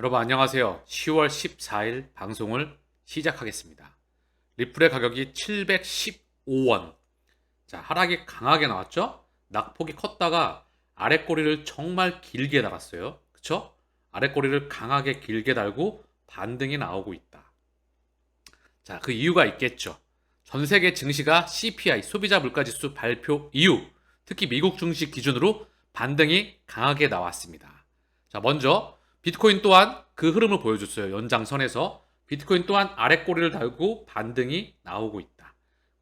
여러분 안녕하세요. 10월 14일 방송을 시작하겠습니다. 리플의 가격이 715원. 자, 하락이 강하게 나왔죠? 낙폭이 컸다가 아래 꼬리를 정말 길게 달았어요. 그쵸? 아래 꼬리를 강하게 길게 달고 반등이 나오고 있다. 자, 그 이유가 있겠죠. 전 세계 증시가 CPI 소비자 물가 지수 발표 이후 특히 미국 증시 기준으로 반등이 강하게 나왔습니다. 자, 먼저 비트코인 또한 그 흐름을 보여줬어요. 연장선에서 비트코인 또한 아래 꼬리를 달고 반등이 나오고 있다.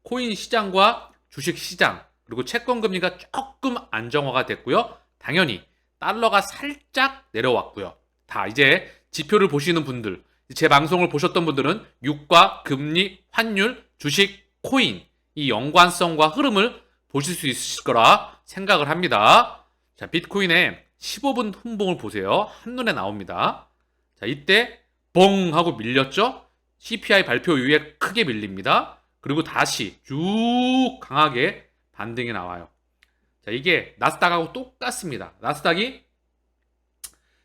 코인 시장과 주식 시장 그리고 채권 금리가 조금 안정화가 됐고요. 당연히 달러가 살짝 내려왔고요. 다 이제 지표를 보시는 분들, 제 방송을 보셨던 분들은 유가, 금리, 환율, 주식, 코인 이 연관성과 흐름을 보실 수 있으실 거라 생각을 합니다. 자, 비트코인의 15분 훈봉을 보세요. 한눈에 나옵니다. 자, 이때 봉 하고 밀렸죠? CPI 발표 이후에 크게 밀립니다. 그리고 다시 쭉 강하게 반등이 나와요. 자, 이게 나스닥하고 똑같습니다. 나스닥이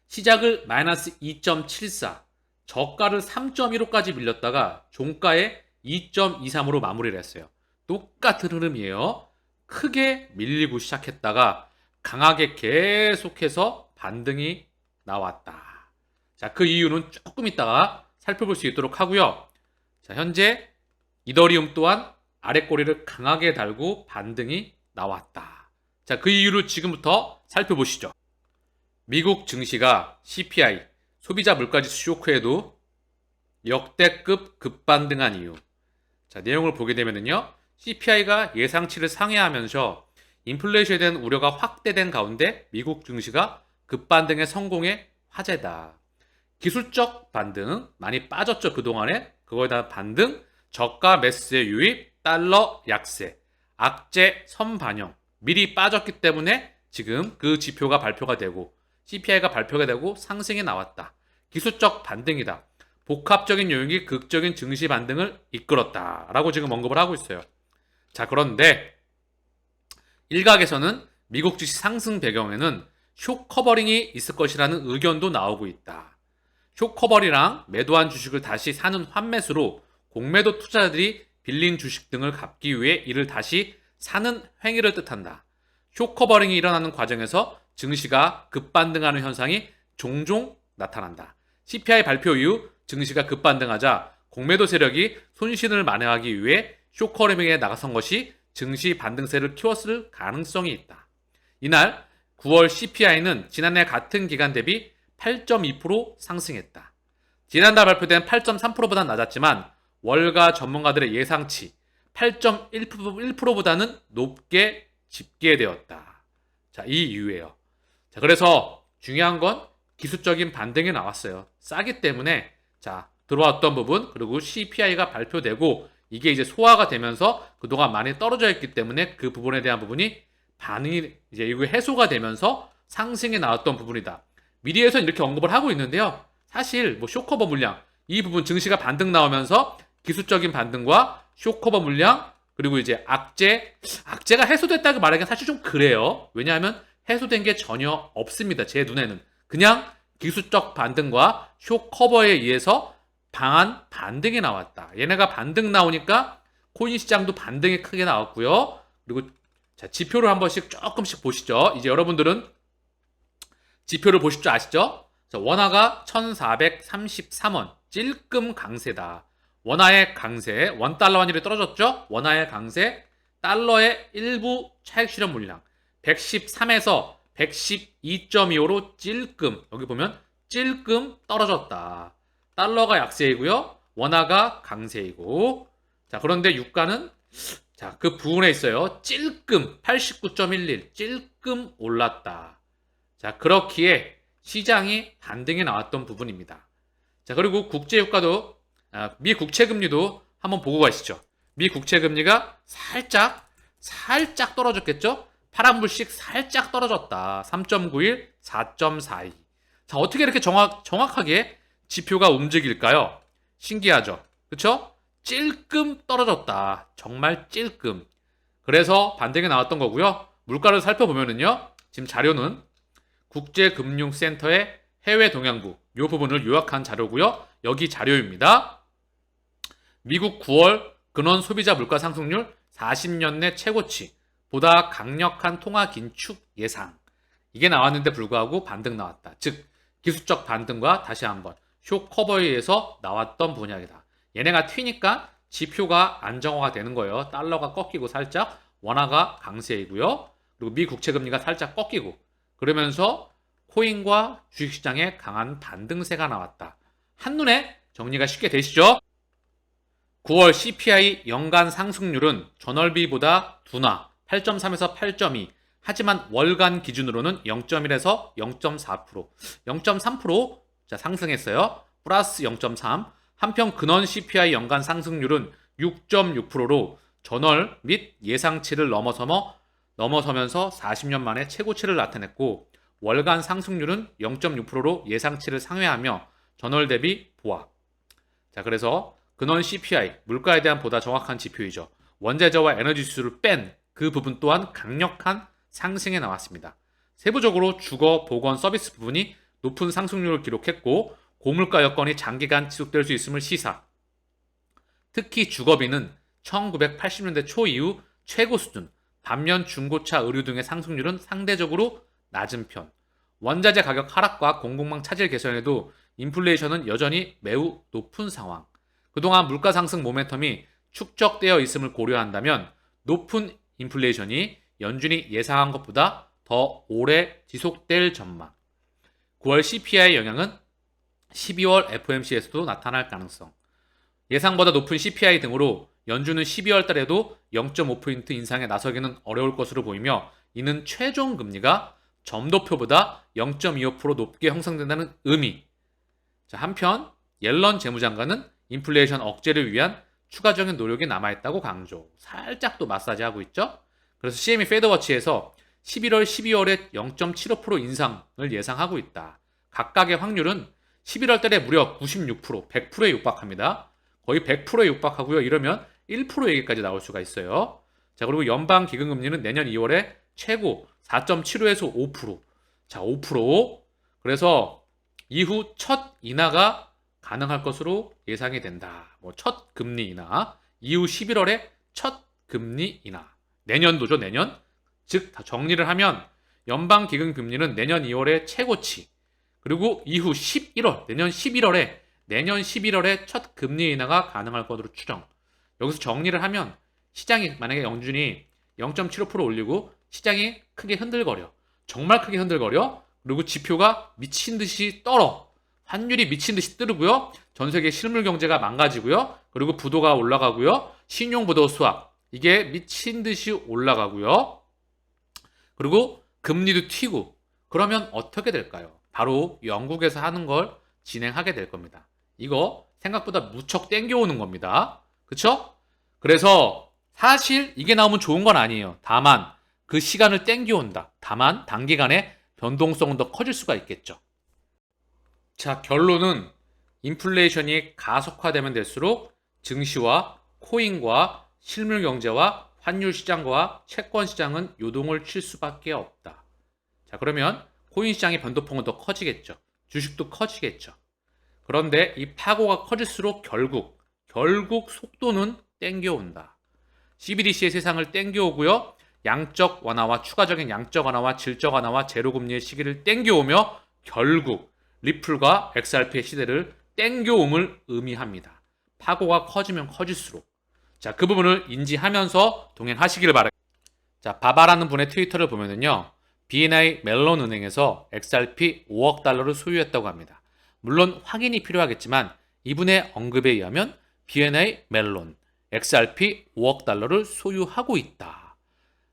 시작을 마이너스 2.74, 저가를 3.15까지 밀렸다가 종가에 2.23으로 마무리를 했어요. 똑같은 흐름이에요. 크게 밀리고 시작했다가 강하게 계속해서 반등이 나왔다. 자, 그 이유는 조금 있다가 살펴볼 수 있도록 하고요. 자, 현재 이더리움 또한 아래 꼬리를 강하게 달고 반등이 나왔다. 자, 그 이유를 지금부터 살펴보시죠. 미국 증시가 CPI 소비자 물가지수 쇼크에도 역대급 급반등한 이유. 자, 내용을 보게 되면은요. CPI가 예상치를 상회하면서 인플레이션에 대한 우려가 확대된 가운데 미국 증시가 급반등에 성공의 화제다. 기술적 반등 많이 빠졌죠 그동안에. 그거에 대한 반등 저가 매스의 유입 달러 약세 악재 선반영 미리 빠졌기 때문에 지금 그 지표가 발표가 되고 CPI가 발표가 되고 상승이 나왔다. 기술적 반등이다. 복합적인 요인이 극적인 증시 반등을 이끌었다라고 지금 언급을 하고 있어요. 자 그런데 일각에서는 미국 주식 상승 배경에는 쇼 커버링이 있을 것이라는 의견도 나오고 있다. 쇼 커버리랑 매도한 주식을 다시 사는 환매수로 공매도 투자자들이 빌린 주식 등을 갚기 위해 이를 다시 사는 행위를 뜻한다. 쇼 커버링이 일어나는 과정에서 증시가 급반등하는 현상이 종종 나타난다. CPI 발표 이후 증시가 급반등하자 공매도 세력이 손실을 만회하기 위해 쇼 커버링에 나가선 것이 증시 반등세를 키웠을 가능성이 있다. 이날 9월 CPI는 지난해 같은 기간 대비 8.2% 상승했다. 지난달 발표된 8.3%보다 낮았지만 월가 전문가들의 예상치 8.1%보다는 높게 집계되었다. 자, 이 이유예요. 자, 그래서 중요한 건 기술적인 반등이 나왔어요. 싸기 때문에 자, 들어왔던 부분 그리고 CPI가 발표되고 이게 이제 소화가 되면서 그동안 많이 떨어져 있기 때문에 그 부분에 대한 부분이 반응이 이제 이게 해소가 되면서 상승이 나왔던 부분이다. 미리에서 이렇게 언급을 하고 있는데요. 사실 뭐 쇼커버 물량 이 부분 증시가 반등 나오면서 기술적인 반등과 쇼커버 물량 그리고 이제 악재 악재가 해소됐다고 말하기는 사실 좀 그래요. 왜냐하면 해소된 게 전혀 없습니다. 제 눈에는 그냥 기술적 반등과 쇼커버에 의해서 방한 반등이 나왔다. 얘네가 반등 나오니까 코인 시장도 반등이 크게 나왔고요. 그리고 자, 지표를 한 번씩 조금씩 보시죠. 이제 여러분들은 지표를 보실 줄 아시죠? 자, 원화가 1433원. 찔끔 강세다. 원화의 강세, 원달러 환율이 떨어졌죠? 원화의 강세, 달러의 일부 차익 실현 물량. 113에서 112.25로 찔끔, 여기 보면 찔끔 떨어졌다. 달러가 약세이고요. 원화가 강세이고. 자, 그런데 유가는 자, 그 부분에 있어요. 찔끔 89.11 찔끔 올랐다. 자, 그렇기에 시장이 반등이 나왔던 부분입니다. 자, 그리고 국제 유가도 아, 미 국채 금리도 한번 보고 가시죠. 미 국채 금리가 살짝 살짝 떨어졌겠죠? 파란불씩 살짝 떨어졌다. 3.91, 4.42. 자, 어떻게 이렇게 정확 정확하게 지표가 움직일까요? 신기하죠? 그쵸? 찔끔 떨어졌다. 정말 찔끔. 그래서 반등이 나왔던 거고요. 물가를 살펴보면은요. 지금 자료는 국제금융센터의 해외 동향부 요 부분을 요약한 자료고요. 여기 자료입니다. 미국 9월 근원 소비자 물가 상승률 40년 내 최고치 보다 강력한 통화 긴축 예상 이게 나왔는데 불구하고 반등 나왔다. 즉 기술적 반등과 다시 한번 쇼 커버에 의해서 나왔던 분야이다. 얘네가 튀니까 지표가 안정화가 되는 거예요. 달러가 꺾이고 살짝 원화가 강세이고요. 그리고 미 국채 금리가 살짝 꺾이고 그러면서 코인과 주식시장에 강한 반등세가 나왔다. 한눈에 정리가 쉽게 되시죠? 9월 CPI 연간 상승률은 전월비보다 둔화 8.3에서 8.2 하지만 월간 기준으로는 0.1에서 0.4% 0.3% 자, 상승했어요. 플러스 0.3 한편 근원 CPI 연간 상승률은 6.6%로 전월 및 예상치를 넘어서며 넘어서면서 40년 만에 최고치를 나타냈고 월간 상승률은 0.6%로 예상치를 상회하며 전월 대비 보합. 자, 그래서 근원 CPI 물가에 대한 보다 정확한 지표이죠. 원자재와 에너지 지수를 뺀 그 부분 또한 강력한 상승에 나왔습니다. 세부적으로 주거, 보건, 서비스 부분이 높은 상승률을 기록했고 고물가 여건이 장기간 지속될 수 있음을 시사. 특히 주거비는 1980년대 초 이후 최고 수준, 반면 중고차, 의류 등의 상승률은 상대적으로 낮은 편. 원자재 가격 하락과 공급망 차질 개선에도 인플레이션은 여전히 매우 높은 상황. 그동안 물가 상승 모멘텀이 축적되어 있음을 고려한다면 높은 인플레이션이 연준이 예상한 것보다 더 오래 지속될 전망. 9월 CPI 영향은 12월 FOMC에서도 나타날 가능성. 예상보다 높은 CPI 등으로 연준은 12월 달에도 0.5포인트 인상에 나서기는 어려울 것으로 보이며 이는 최종 금리가 점도표보다 0.25% 높게 형성된다는 의미. 자, 한편 옐런 재무장관은 인플레이션 억제를 위한 추가적인 노력이 남아있다고 강조. 살짝 또 마사지하고 있죠. 그래서 CME 페드워치에서 11월, 12월에 0.75% 인상을 예상하고 있다. 각각의 확률은 11월 달에 무려 96%, 100%에 육박합니다. 거의 100%에 육박하고요. 이러면 1% 얘기까지 나올 수가 있어요. 자, 그리고 연방 기금금리는 내년 2월에 최고 4.75에서 5%. 자, 5%. 그래서 이후 첫 인하가 가능할 것으로 예상이 된다. 뭐 첫 금리 인하, 이후 11월에 첫 금리 인하. 내년도죠, 내년. 즉, 다 정리를 하면 연방 기금 금리는 내년 2월에 최고치. 그리고 이후 11월, 내년 11월에 내년 11월에 첫 금리 인하가 가능할 것으로 추정. 여기서 정리를 하면 시장이 만약에 영준이 0.75% 올리고 시장이 크게 흔들거려. 정말 크게 흔들거려. 그리고 지표가 미친 듯이 떨어. 환율이 미친 듯이 뜨르고요. 전 세계 실물 경제가 망가지고요. 그리고 부도가 올라가고요. 신용 부도 수학 이게 미친 듯이 올라가고요. 그리고 금리도 튀고 그러면 어떻게 될까요? 바로 영국에서 하는 걸 진행하게 될 겁니다. 이거 생각보다 무척 땡겨오는 겁니다. 그쵸? 그래서 사실 이게 나오면 좋은 건 아니에요. 다만 그 시간을 땡겨온다. 다만 단기간에 변동성은 더 커질 수가 있겠죠. 자, 결론은 인플레이션이 가속화되면 될수록 증시와 코인과 실물 경제와 환율 시장과 채권 시장은 요동을 칠 수밖에 없다. 자, 그러면 코인 시장의 변동폭은 더 커지겠죠. 주식도 커지겠죠. 그런데 이 파고가 커질수록 결국 결국 속도는 땡겨온다. CBDC의 세상을 땡겨오고요. 양적 완화와 추가적인 양적 완화와 질적 완화와 제로 금리의 시기를 땡겨오며 결국 리플과 XRP의 시대를 땡겨옴을 의미합니다. 파고가 커지면 커질수록 자, 그 부분을 인지하면서 동행하시기를 바랍니다. 자, 바바라는 분의 트위터를 보면은요. B&I 멜론 은행에서 XRP 5억 달러를 소유했다고 합니다. 물론 확인이 필요하겠지만 이분의 언급에 의하면 B&I 멜론 XRP 5억 달러를 소유하고 있다.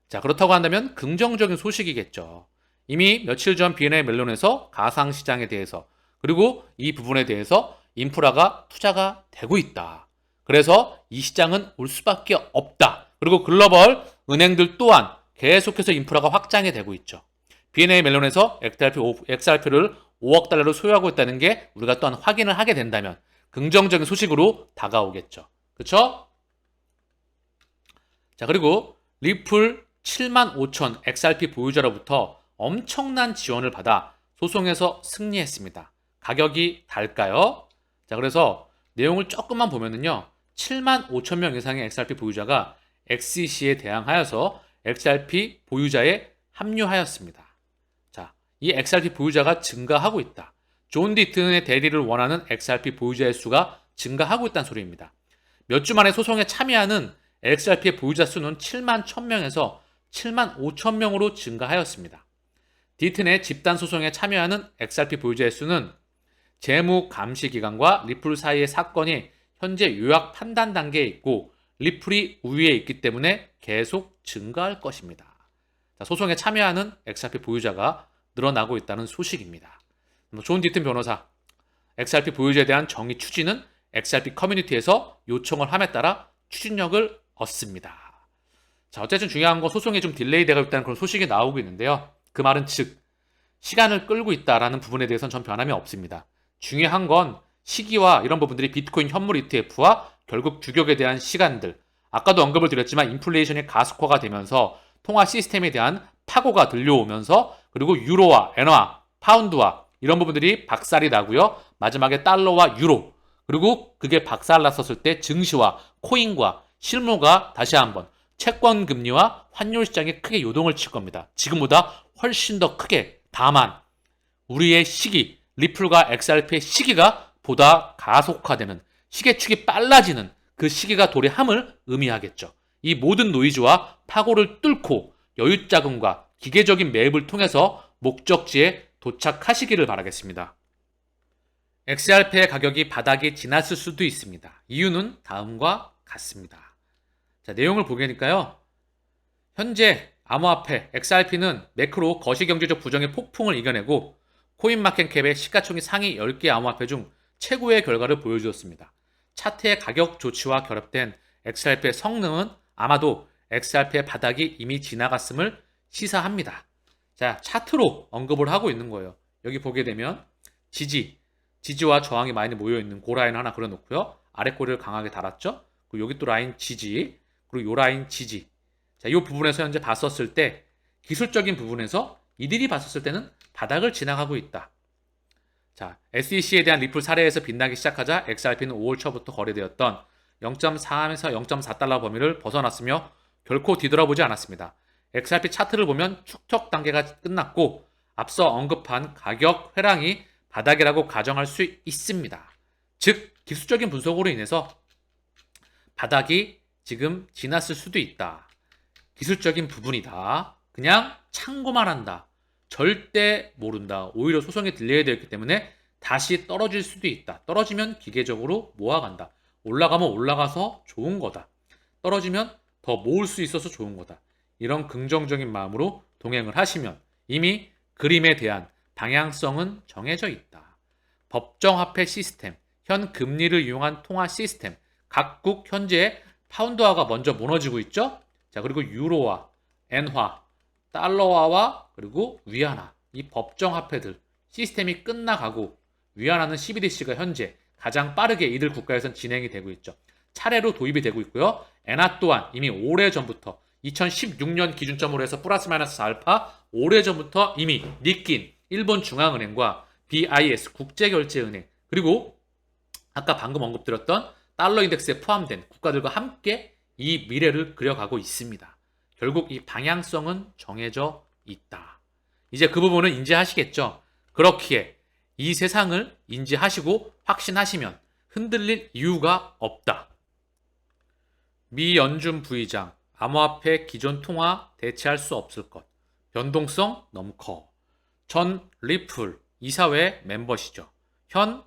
자, 그렇다고 한다면 긍정적인 소식이겠죠. 이미 며칠 전 B&I 멜론에서 가상 시장에 대해서 그리고 이 부분에 대해서 인프라가 투자가 되고 있다. 그래서 이 시장은 올 수밖에 없다. 그리고 글로벌 은행들 또한 계속해서 인프라가 확장이 되고 있죠. B&A 멜론에서 XRP를 5억 달러로 소유하고 있다는 게 우리가 또한 확인을 하게 된다면 긍정적인 소식으로 다가오겠죠. 그렇죠? 자, 그리고 리플 7만 5천 XRP 보유자로부터 엄청난 지원을 받아 소송에서 승리했습니다. 가격이 달까요? 자, 그래서 내용을 조금만 보면은요. 7만 5천 명 이상의 XRP 보유자가 XCC에 대항하여서 XRP 보유자에 합류하였습니다. 자, 이 XRP 보유자가 증가하고 있다. 존 디튼의 대리를 원하는 XRP 보유자의 수가 증가하고 있다는 소리입니다. 몇 주 만에 소송에 참여하는 XRP의 보유자 수는 7만 1000명에서 7만 5천 명으로 증가하였습니다. 디튼의 집단 소송에 참여하는 XRP 보유자의 수는 재무 감시 기관과 리플 사이의 사건이 현재 요약 판단 단계에 있고 리플이 우위에 있기 때문에 계속 증가할 것입니다. 자, 소송에 참여하는 XRP 보유자가 늘어나고 있다는 소식입니다. 뭐존 디튼 변호사, XRP 보유자에 대한 정의 추진은 XRP 커뮤니티에서 요청을 함에 따라 추진력을 얻습니다. 자, 어쨌든 중요한 건 소송이 좀 딜레이 되고 있다는 그런 소식이 나오고 있는데요. 그 말은 즉, 시간을 끌고 있다라는 부분에 대해서는 전 변함이 없습니다. 중요한 건 시기와 이런 부분들이 비트코인 현물 ETF와 결국 규격에 대한 시간들, 아까도 언급을 드렸지만 인플레이션이 가속화가 되면서 통화 시스템에 대한 파고가 들려오면서 그리고 유로와 엔화, 파운드와 이런 부분들이 박살이 나고요. 마지막에 달러와 유로 그리고 그게 박살났었을 때 증시와 코인과 실무가 다시 한번 채권 금리와 환율 시장에 크게 요동을 칠 겁니다. 지금보다 훨씬 더 크게 다만 우리의 시기 리플과 XRP의 시기가 보다 가속화되는 시계축이 빨라지는 그 시기가 도래함을 의미하겠죠. 이 모든 노이즈와 파고를 뚫고 여유 자금과 기계적인 매입을 통해서 목적지에 도착하시기를 바라겠습니다. XRP의 가격이 바닥이 지났을 수도 있습니다. 이유는 다음과 같습니다. 자, 내용을 보게니까요. 현재 암호화폐 XRP는 매크로 거시경제적 부정의 폭풍을 이겨내고 코인마켓캡의 시가총액 상위 10개 암호화폐 중 최고의 결과를 보여주었습니다. 차트의 가격 조치와 결합된 XRP의 성능은 아마도 XRP의 바닥이 이미 지나갔음을 시사합니다. 자, 차트로 언급을 하고 있는 거예요. 여기 보게 되면 지지, 지지와 저항이 많이 모여 있는 고 라인 하나 그려 놓고요. 아래 꼬리를 강하게 달았죠. 그리고 여기 또 라인 지지, 그리고 요 라인 지지. 자, 이 부분에서 현재 봤었을 때 기술적인 부분에서 이들이 봤었을 때는 바닥을 지나가고 있다. 자, SEC에 대한 리플 사례에서 빛나기 시작하자 XRP는 5월 초부터 거래되었던 0.3에서 0.4달러 범위를 벗어났으며 결코 뒤돌아보지 않았습니다. XRP 차트를 보면 축적 단계가 끝났고 앞서 언급한 가격 회랑이 바닥이라고 가정할 수 있습니다. 즉 기술적인 분석으로 인해서 바닥이 지금 지났을 수도 있다. 기술적인 부분이다. 그냥 참고만 한다. 절대 모른다. 오히려 소송에 딜레이 되었기 때문에 다시 떨어질 수도 있다. 떨어지면 기계적으로 모아간다. 올라가면 올라가서 좋은 거다. 떨어지면 더 모을 수 있어서 좋은 거다. 이런 긍정적인 마음으로 동행을 하시면 이미 그림에 대한 방향성은 정해져 있다. 법정화폐 시스템, 현 금리를 이용한 통화 시스템, 각국 현재 파운드화가 먼저 무너지고 있죠? 자, 그리고 유로화, 엔화, 달러화와 그리고 위안화, 이 법정 화폐들 시스템이 끝나가고 위안화는 CBDC가 현재 가장 빠르게 이들 국가에선 진행이 되고 있죠. 차례로 도입이 되고 있고요. 엔화 또한 이미 오래 전부터 2016년 기준점으로 해서 플러스 마이너스 알파 오래 전부터 이미 니낀 일본 중앙은행과 BIS 국제결제은행 그리고 아까 방금 언급드렸던 달러 인덱스에 포함된 국가들과 함께 이 미래를 그려가고 있습니다. 결국 이 방향성은 정해져 있다. 이제 그 부분은 인지하시겠죠? 그렇기에 이 세상을 인지하시고 확신하시면 흔들릴 이유가 없다. 미 연준 부의장, 암호화폐 기존 통화 대체할 수 없을 것. 변동성 너무 커. 전 리플 이사회 멤버시죠. 현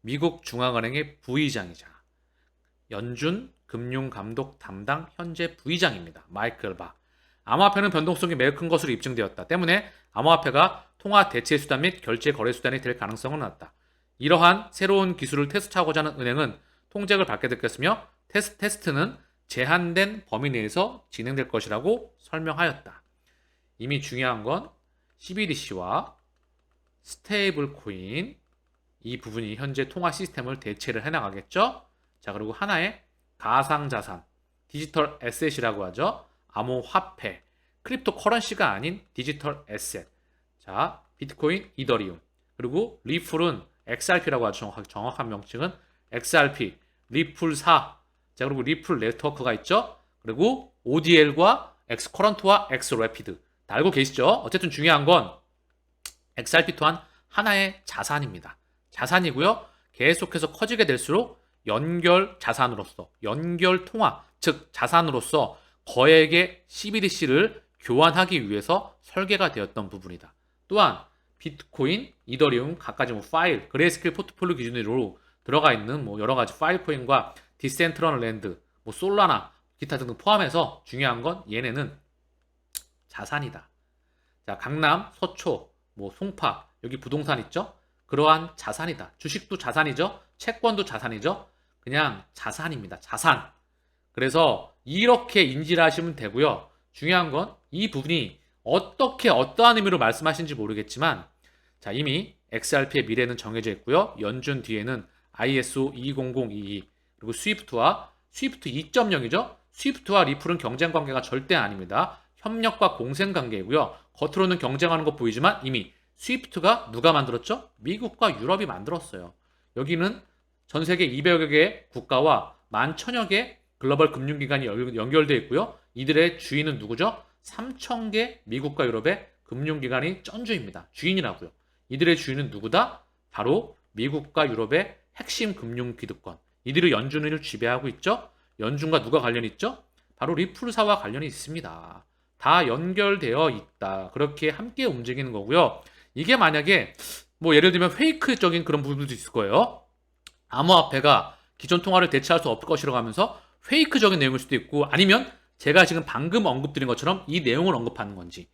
미국 중앙은행의 부의장이자 연준 금융감독 담당 현재 부의장입니다. 마이클 바. 암호화폐는 변동성이 매우 큰 것으로 입증되었다. 때문에 암호화폐가 통화 대체 수단 및 결제 거래 수단이 될 가능성은 낮다. 이러한 새로운 기술을 테스트하고자 하는 은행은 통제를 받게 됐겠으며 테스, 테스트는 제한된 범위 내에서 진행될 것이라고 설명하였다. 이미 중요한 건 CBDC와 스테이블 코인 이 부분이 현재 통화 시스템을 대체를 해나가겠죠. 자 그리고 하나의 가상자산 디지털 에셋이라고 하죠. 암호화폐 크립토 커런시가 아닌 디지털 에셋 자 비트코인, 이더리움. 그리고 리플은 XRP라고 하죠. 정확, 정확한 명칭은 XRP, 리플 4. 자, 그리고 리플 네트워크가 있죠. 그리고 ODL과 엑스커런트와 엑스래피드 다 알고 계시죠? 어쨌든 중요한 건 XRP 또한 하나의 자산입니다. 자산이고요. 계속해서 커지게 될수록 연결 자산으로서 연결 통화 즉 자산으로서 거액의 CBDC를 교환하기 위해서 설계가 되었던 부분이다. 또한 비트코인, 이더리움 각가지 뭐 파일, 그레이스케일 포트폴리오 기준으로 들어가 있는 뭐 여러 가지 파일 코인과 디센트럴랜드, 뭐 솔라나 기타 등등 포함해서 중요한 건 얘네는 자산이다. 자, 강남, 서초, 뭐 송파, 여기 부동산 있죠? 그러한 자산이다. 주식도 자산이죠? 채권도 자산이죠? 그냥 자산입니다. 자산. 그래서 이렇게 인지를 하시면 되고요. 중요한 건 이 부분이 어떻게 어떠한 의미로 말씀하신지 모르겠지만 자, 이미 XRP의 미래는 정해져 있고요. 연준 뒤에는 ISO 20022 그리고 스위프트와 스위프트 2.0이죠. 스위프트와 리플은 경쟁 관계가 절대 아닙니다. 협력과 공생 관계이고요. 겉으로는 경쟁하는 것 보이지만 이미 스위프트가 누가 만들었죠? 미국과 유럽이 만들었어요. 여기는 전 세계 200여 개 국가와 만 천여 개 글로벌 금융기관이 연- 연결되어 있고요. 이들의 주인은 누구죠? 3천 개 미국과 유럽의 금융기관이 쩐주입니다. 주인이라고요. 이들의 주인은 누구다? 바로 미국과 유럽의 핵심 금융 기득권. 이들이 연준을 지배하고 있죠? 연준과 누가 관련이 있죠? 바로 리플사와 관련이 있습니다. 다 연결되어 있다. 그렇게 함께 움직이는 거고요. 이게 만약에 뭐 예를 들면 페이크적인 그런 부분도 있을 거예요. 암호화폐가 기존 통화를 대체할 수 없을 것이라고 하면서 페이크적인 내용일 수도 있고 아니면 제가 지금 방금 언급드린 것처럼 이 내용을 언급하는 건지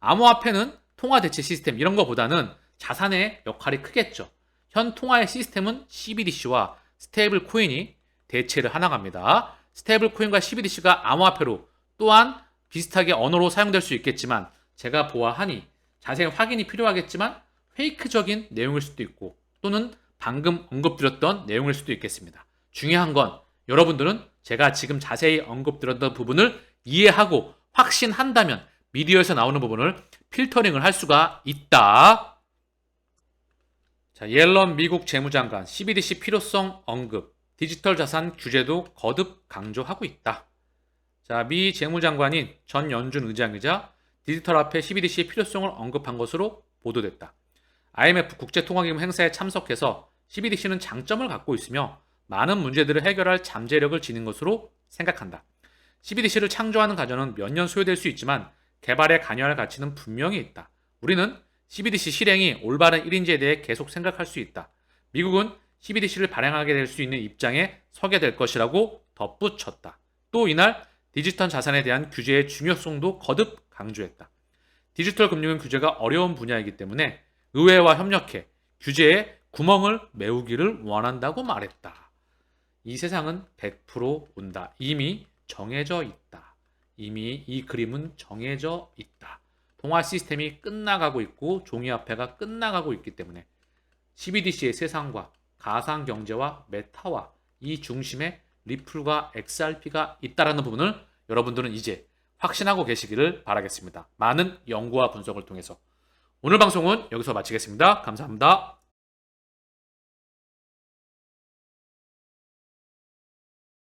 암호화폐는 통화 대체 시스템 이런 거보다는 자산의 역할이 크겠죠. 현 통화의 시스템은 CBDC와 스테이블 코인이 대체를 하나갑니다. 스테이블 코인과 CBDC가 암호화폐로 또한 비슷하게 언어로 사용될 수 있겠지만 제가 보아하니 자세히 확인이 필요하겠지만 페이크적인 내용일 수도 있고 또는 방금 언급드렸던 내용일 수도 있겠습니다. 중요한 건 여러분들은 제가 지금 자세히 언급드렸던 부분을 이해하고 확신한다면 미디어에서 나오는 부분을 필터링을 할 수가 있다. 자, 옐런 미국 재무장관 CBDC 필요성 언급, 디지털 자산 규제도 거듭 강조하고 있다. 자, 미 재무장관인 전 연준 의장이자 디지털 화폐 CBDC의 필요성을 언급한 것으로 보도됐다. IMF 국제통화기금 행사에 참석해서 CBDC는 장점을 갖고 있으며 많은 문제들을 해결할 잠재력을 지닌 것으로 생각한다. CBDC를 창조하는 과정은 몇 년 소요될 수 있지만 개발에 관여할 가치는 분명히 있다. 우리는 CBDC 실행이 올바른 일인지에 대해 계속 생각할 수 있다. 미국은 CBDC를 발행하게 될 수 있는 입장에 서게 될 것이라고 덧붙였다. 또 이날 디지털 자산에 대한 규제의 중요성도 거듭 강조했다. 디지털 금융은 규제가 어려운 분야이기 때문에 의회와 협력해 규제에 구멍을 메우기를 원한다고 말했다. 이 세상은 100% 온다. 이미 정해져 있다. 이미 이 그림은 정해져 있다. 통화 시스템이 끝나가고 있고 종이화폐가 끝나가고 있기 때문에 CBDC의 세상과 가상 경제와 메타와 이 중심에 리플과 XRP가 있다라는 부분을 여러분들은 이제 확신하고 계시기를 바라겠습니다. 많은 연구와 분석을 통해서 오늘 방송은 여기서 마치겠습니다. 감사합니다.